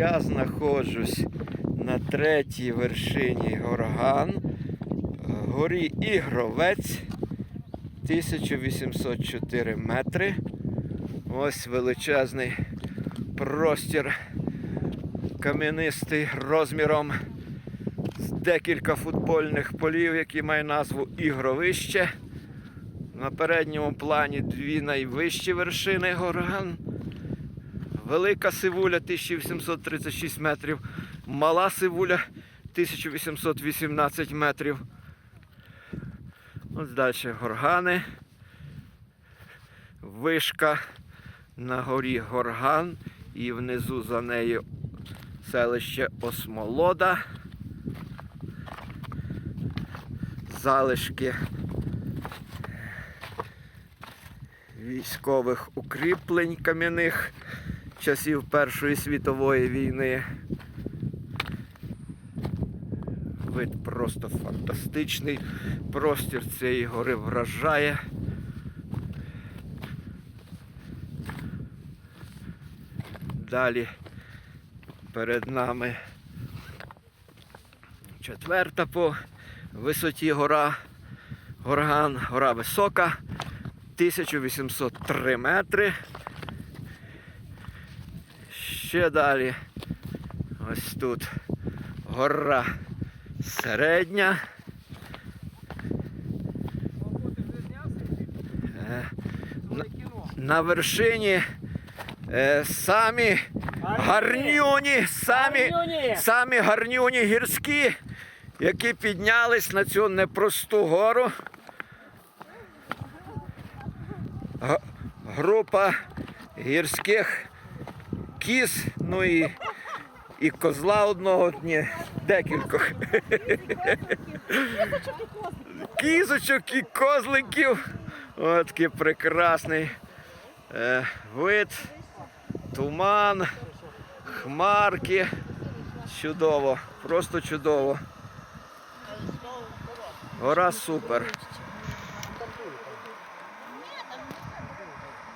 Я знаходжусь на третій вершині горган, горі Ігровець, 1804 метри. Ось величезний простір кам'янистий розміром з декілька футбольних полів, які мають назву Ігровище. На передньому плані дві найвищі вершини горган. Велика сивуля 1836 метрів, мала сивуля 1818 метрів. Ось далі горгани. Вишка на горі Горган і внизу за нею селище Осмолода. Залишки військових укріплень кам'яних часів Першої світової війни. Вид просто фантастичний. Простір цієї гори вражає. Далі перед нами четверта по висоті гора. Горган, гора висока, 1803 метри. Ще далі. Ось тут гора середня. Е, на, на вершині е, самі гарнюні, самі, самі гарнюні гірські, які піднялись на цю непросту гору. Група гірських кіз, ну і, і козла одного, ні, декількох. Кізочок і козликів. Ось такий прекрасний е, вид, туман, хмарки. Чудово, просто чудово. Гора супер.